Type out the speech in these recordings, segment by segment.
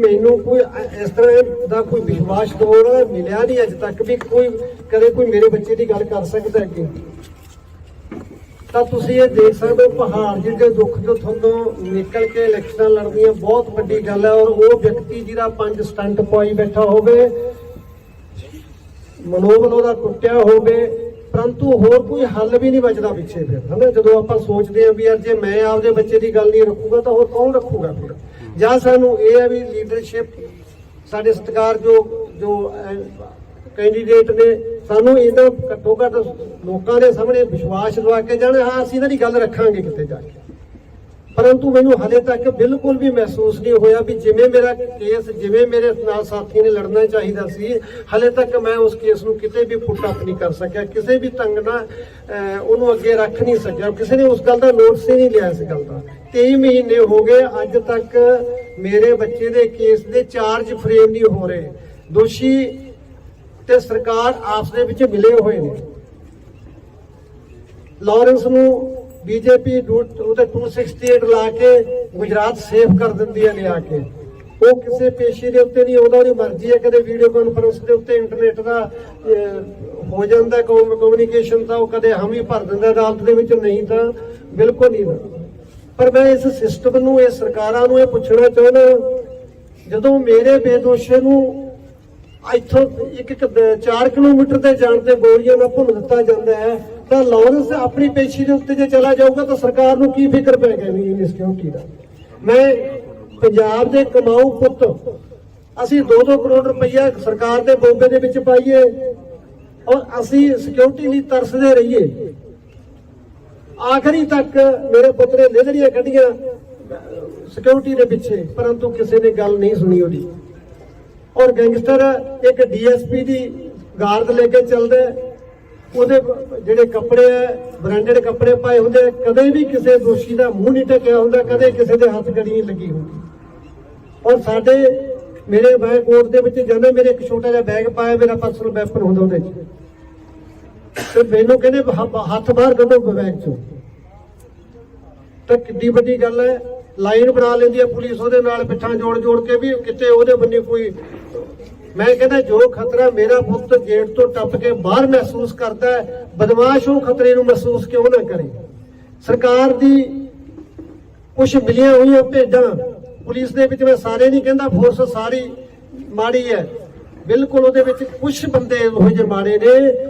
ਮੈਨੂੰ ਕੋਈ ਇਸ ਤਰ੍ਹਾਂ ਦਾ ਕੋਈ ਵਿਸ਼ਵਾਸ ਦਵਾਉਣ ਮਿਲਿਆ ਨਹੀਂ ਅੱਜ ਤੱਕ ਵੀ ਕੋਈ, ਕਦੇ ਕੋਈ ਮੇਰੇ ਬੱਚੇ ਦੀ ਗੱਲ ਕਰ ਸਕਦਾ ਅੱਗੇ। ਤਾਂ ਤੁਸੀਂ ਇਹ ਦੇਖ ਸਕਦੇ ਹੋ, ਪਹਾੜ ਜਿਹੜੇ ਦੁੱਖ ਤੋਂ ਤੁਹਾਨੂੰ ਨਿਕਲ ਕੇ ਇਲੈਕਸ਼ਨਾਂ ਲੜਨੀਆਂ ਬਹੁਤ ਵੱਡੀ ਗੱਲ ਹੈ ਔਰ ਉਹ ਵਿਅਕਤੀ ਜਿਹੜਾ ਪੰਜ ਸਟੰਟ ਪਾਈ ਬੈਠਾ ਹੋਵੇ, ਮਨੋਬਲ ਉਹਦਾ ਟੁੱਟਿਆ ਹੋਵੇ, ਪਰੰਤੂ ਹੋਰ ਕੋਈ ਹੱਲ ਵੀ ਨਹੀਂ ਬਚਦਾ ਪਿੱਛੇ ਫਿਰ, ਹਨਾ? ਜਦੋਂ ਆਪਾਂ ਸੋਚਦੇ ਹਾਂ ਵੀ ਯਾਰ ਜੇ ਮੈਂ ਆਪਦੇ ਬੱਚੇ ਦੀ ਗੱਲ ਨਹੀਂ ਰੱਖੂਗਾ ਤਾਂ ਹੋਰ ਕੌਣ ਰੱਖੂਗਾ ਫਿਰ? ਜਾਂ ਸਾਨੂੰ ਇਹ ਹੈ ਵੀ ਲੀਡਰਸ਼ਿਪ ਸਾਡੇ ਸਤਿਕਾਰਯੋਗ ਜੋ ਜੋ ਕੈਂਡੀਡੇਟ ਨੇ, ਸਾਨੂੰ ਇਹਨਾਂ ਘੱਟੋ ਘੱਟ ਲੋਕਾਂ ਦੇ ਸਾਹਮਣੇ ਵਿਸ਼ਵਾਸ ਦਵਾ ਕੇ ਜਾਣ, ਹਾਂ, ਅਸੀਂ ਇਹਨਾਂ ਦੀ ਗੱਲ ਰੱਖਾਂਗੇ ਕਿਤੇ ਜਾ ਕੇ। ਪਰੰਤੂ ਮੈਨੂੰ ਹਲੇ ਤੱਕ ਬਿਲਕੁਲ ਵੀ ਮਹਿਸੂਸ ਨਹੀਂ ਹੋਇਆ ਵੀ ਜਿਵੇਂ ਮੇਰਾ ਕੇਸ, ਜਿਵੇਂ ਮੇਰੇ ਨਾਲ ਸਾਥੀ ਨੇ ਲੜਨਾ ਚਾਹੀਦਾ ਸੀ, ਹਲੇ ਤੱਕ ਮੈਂ ਉਸ ਕੇਸ ਨੂੰ ਕਿਤੇ ਵੀ ਪੁੱਟ ਅਪ ਨਹੀਂ ਕਰ ਸਕਿਆ, ਕਿਸੇ ਵੀ ਤੰਗ ਨਾਲ ਉਹਨੂੰ ਅੱਗੇ ਰੱਖ ਨਹੀਂ ਸਕਿਆ, ਕਿਸੇ ਨੇ ਉਸ ਗੱਲ ਦਾ ਨੋਟਿਸ ਹੀ ਨਹੀਂ ਲਿਆ ਇਸ ਗੱਲ ਦਾ। 23 ਮਹੀਨੇ ਹੋ ਗਏ, ਅੱਜ ਤੱਕ ਮੇਰੇ ਬੱਚੇ ਦੇ ਕੇਸ ਦੇ ਚਾਰਜ ਫਰੇਮ ਨਹੀਂ ਹੋ ਰਹੇ। ਦੋਸ਼ੀ ਤੇ ਸਰਕਾਰ ਆਪਸ ਦੇ ਵਿੱਚ ਮਿਲੇ ਹੋਏ ਨੇ। ਲਾਰੈਂਸ ਨੂੰ ਬੀਜੇਪੀ ਉਹਦੇ 268 ਲਾ ਕੇ ਗੁਜਰਾਤ ਸੇਫ ਕਰ ਦਿੰਦੀ ਹੈ ਲਿਆ ਕੇ। ਉਹ ਕਿਸੇ ਪੇਸ਼ੀ ਦੇ ਉੱਤੇ ਨਹੀਂ, ਉਹਦਾ ਉਹਦੀ ਮਰਜ਼ੀ ਹੈ। ਕਦੇ ਵੀਡੀਓ ਕਾਨਫਰੰਸ ਦੇ ਉੱਤੇ ਇੰਟਰਨੈਟ ਦਾ ਹੋ ਜਾਂਦਾ ਕਮਿਊਨੀਕੇਸ਼ਨ ਤਾਂ ਉਹ ਕਦੇ ਹਮ ਹੀ ਭਰ ਦਿੰਦਾ, ਅਦਾਲਤ ਦੇ ਵਿੱਚ ਨਹੀਂ ਤਾਂ ਬਿਲਕੁਲ ਨਹੀਂ। ਪਰ ਮੈਂ ਇਸ ਸਿਸਟਮ ਨੂੰ ਇਹ ਸਰਕਾਰਾਂ ਨੂੰ ਇਹ ਪੁੱਛਣਾ ਚਾਹੁੰਦਾ ਜਦੋਂ ਮੇਰੇ ਬੇਦੋਸ਼ੇ ਨੂੰ ਇੱਥੋਂ ਇੱਕ ਇੱਕ 4 ਕਿਲੋਮੀਟਰ ਤੇ ਜਾਣ ਤੇ ਗੋਲੀਆਂ ਨਾਲ ਭੁੰਨ ਦਿੱਤਾ ਜਾਂਦਾ ਹੈ, ਤਾਂ ਲਾਰੈਂਸ ਆਪਣੀ ਪੇਸ਼ੀ ਦੇ ਉੱਤੇ ਜੇ ਚਲਾ ਜਾਊਗਾ ਤਾਂ ਸਰਕਾਰ ਨੂੰ ਕੀ ਫਿਕਰ ਪੈ ਗਿਆ ਵੀ ਸਿਕਿਉਰਿਟੀ ਦਾ? ਮੈਂ ਪੰਜਾਬ ਦੇ ਕਮਾਊ ਪੁੱਤ, ਅਸੀਂ 2-2 ਕਰੋੜ ਰੁਪਈਆ ਸਰਕਾਰ ਦੇ ਬੋਬੇ ਦੇ ਵਿੱਚ ਪਾਈਏ ਔਰ ਅਸੀਂ ਸਿਕਿਉਰਿਟੀ ਲਈ ਤਰਸਦੇ ਰਹੀਏ। ਆਖਰੀ ਤੱਕ ਮੇਰੇ ਪੁੱਤ ਨੇ ਲੇਦੜੀਆਂ ਕੱਢੀਆਂ ਸਿਕਿਉਰਿਟੀ ਦੇ ਪਿੱਛੇ, ਪਰੰਤੂ ਕਿਸੇ ਨੇ ਗੱਲ ਨਹੀਂ ਸੁਣੀ ਉਹਦੀ। ਔਰ ਗੈਂਗਸਟਰ ਇੱਕ ਡੀਐਸਪੀ ਦੀ ਗਾਰਡ ਲੈ ਕੇ ਚੱਲਦਾ ਉਹਦੇ ਜਿਹੜੇ ਕੱਪੜੇ ਆ ਬ੍ਰਾਂਡਡ ਕੱਪੜੇ ਪਾਏ ਹੁੰਦੇ ਕਦੇ ਵੀ ਕਿਸੇ ਦੋਸ਼ੀ ਦਾ ਮੂੰਹ ਨਹੀਂ ਟਕਿਆ ਹੁੰਦਾ, ਕਦੇ ਕਿਸੇ ਦੇ ਹੱਥ ਗੜੀ ਨਹੀਂ ਲੱਗੀ ਹੁੰਦੀ। ਔਰ ਸਾਡੇ ਮੇਰੇ ਮੈਂ ਕੋਰਟ ਦੇ ਵਿੱਚ ਜਾਂਦਾ, ਮੇਰੇ ਇੱਕ ਛੋਟਾ ਜਿਹਾ ਬੈਗ ਪਾਇਆ, ਮੇਰਾ ਪਰਸਨਲ ਵੈਪਨ ਹੁੰਦਾ ਉਹਦੇ 'ਚ ਤੇ ਮੈਨੂੰ ਕਹਿੰਦੇ ਹੱਥ ਬਾਹਰ ਕੱਢੋ ਬੈਗ 'ਚੋਂ। ਤਾਂ ਕਿੱਡੀ ਵੱਡੀ ਗੱਲ ਹੈ, ਲਾਈਨ ਬਣਾ ਲੈਂਦੀ ਹੈ ਪੁਲਿਸ ਉਹਦੇ ਨਾਲ, ਪਿੱਠਾਂ ਜੋੜ ਜੋੜ ਕੇ ਵੀ ਕਿਤੇ ਉਹਦੇ ਬੰਨੇ ਕੋਈ। ਮੈਂ ਕਹਿੰਦਾ ਜੋ ਖਤਰਾ ਮੇਰਾ ਪੁੱਤ ਗੇਟ ਤੋਂ ਟੱਪ ਕੇ ਬਾਹਰ ਮਹਿਸੂਸ ਕਰਦਾ ਹੈ, ਬਦਮਾਸ਼ ਉਹ ਖਤਰੇ ਨੂੰ ਮਹਿਸੂਸ ਕਿਉਂ ਨਾ ਕਰੇ? ਸਰਕਾਰ ਦੀ ਕੁਝ ਮਿਲੀਆਂ ਹੋਈਆਂ ਭੇਡਾਂ, ਪੁਲਿਸ ਦੇ ਵਿੱਚ ਮੈਂ ਸਾਰੇ ਨਹੀਂ ਕਹਿੰਦਾ ਫੋਰਸ ਸਾਰੀ ਮਾੜੀ ਹੈ। ਬਿਲਕੁਲ ਉਹਦੇ ਵਿੱਚ ਕੁਝ ਬੰਦੇ ਇਹੋ ਜਿਹੇ ਮਾੜੇ ਨੇ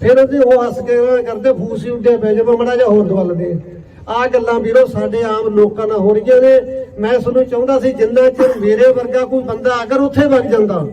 ਫਿਰ ਉਹਦੇ ਉਹ ਹੱਸ ਕੇ ਉਹਨਾਂ ਕਰਦੇ, ਫੂਸੀ ਉੱਡਿਆ ਪੈ ਜਾਵਾ ਮੜਾ ਜਾ ਹੋਰ ਦਵਲ ਦੇ ਆ ਗੱਲਾਂ ਵੀਰੋ ਸਾਡੇ ਆਮ ਲੋਕਾਂ ਨਾਲ ਹੋ ਰਹੀਆਂ ਨੇ। ਮੈਂ ਤੁਹਾਨੂੰ ਚਾਹੁੰਦਾ ਸੀ ਜਿੰਨਾ ਚਿਰ ਮੇਰੇ ਵਰਗਾ ਕੋਈ ਬੰਦਾ ਅਗਰ ਉੱਥੇ ਵਗ ਜਾਂਦਾ,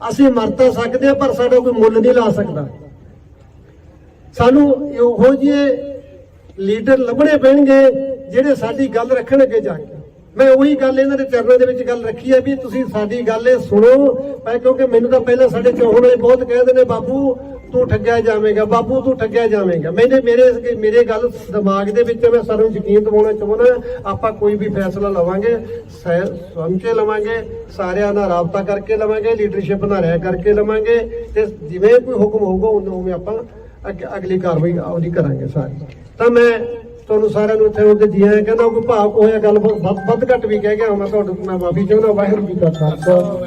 ਅਸੀਂ ਮਰ ਤਾਂ ਸਕਦੇ ਹਾਂ, ਪਰ ਸਾਡਾ ਕੋਈ ਮੁੱਲ ਨਹੀਂ ਲਾ ਸਕਦਾ। ਸਾਨੂੰ ਇਹੋ ਜਿਹੇ ਲੀਡਰ ਲੱਭਣੇ ਪੈਣਗੇ ਜਿਹੜੇ ਸਾਡੀ ਗੱਲ ਰੱਖਣ ਅੱਗੇ ਜਾ ਕੇ। ਮੈਂ ਉਹੀ ਗੱਲ ਇਹਨਾਂ ਦੇ ਚਰਨਾਂ ਦੇ ਵਿੱਚ ਗੱਲ ਰੱਖੀ ਹੈ ਵੀ ਤੁਸੀਂ ਸਾਡੀ ਗੱਲ ਇਹ ਸੁਣੋ ਮੈਂ ਕਿਉਂਕਿ ਮੈਨੂੰ ਤਾਂ ਪਹਿਲਾਂ ਸਾਡੇ ਚੌਹਣ ਵਾਲੇ ਬਹੁਤ ਕਹਿੰਦੇ ਨੇ ਬਾਪੂ ਤੂੰ ਠੱਗਿਆ ਜਾਵੇਂਗਾ ਬਾਬੂ ਤੂੰ ਠੱਗਿਆ ਜਾਵੇਂਗਾ। ਮੈਨੇ ਮੇਰੇ ਮੇਰੇ ਗੱਲ ਦਿਮਾਗ ਦੇ ਵਿੱਚ ਮੈਂ ਸਾਰਿਆਂ ਯਕੀਨ ਦਿਵਾਉਣਾ ਚਾਹੁੰਦਾ ਆਪਾਂ ਕੋਈ ਵੀ ਫੈਸਲਾ ਲਵਾਂਗੇ, ਸਹਿ- ਕੇ ਲਵਾਂਗੇ, ਸਾਰਿਆਂ ਨਾਲ ਰਾਬਤਾ ਕਰਕੇ ਲਵਾਂਗੇ ਲੀਡਰਸ਼ਿਪ ਨਾਲ ਰਹਿ ਕਰਕੇ ਲਵਾਂਗੇ, ਤੇ ਜਿਵੇਂ ਕੋਈ ਹੁਕਮ ਹੋਊਗਾ ਉਦੋਂ ਉਵੇਂ ਆਪਾਂ ਅਗਲੀ ਕਾਰਵਾਈ ਉਹਦੀ ਕਰਾਂਗੇ ਸਾਰੀ। ਤਾਂ ਮੈਂ ਤੁਹਾਨੂੰ ਸਾਰਿਆਂ ਨੂੰ ਇੱਥੇ ਉਹਦੇ ਜੀ ਆਇਆਂ ਕਹਿੰਦਾ, ਕੋਈ ਭਾਵ ਹੋਇਆ, ਗੱਲ ਵੱਧ ਘੱਟ ਵੀ ਕਹਿ ਗਿਆ, ਮੈਂ ਤੁਹਾਡੇ ਮੈਂ ਮਾਫੀ ਚਾਹੁੰਦਾ, ਵਾਹਿਗੁਰੂ ਜੀ ਕਾ ਖਾਲਸਾ।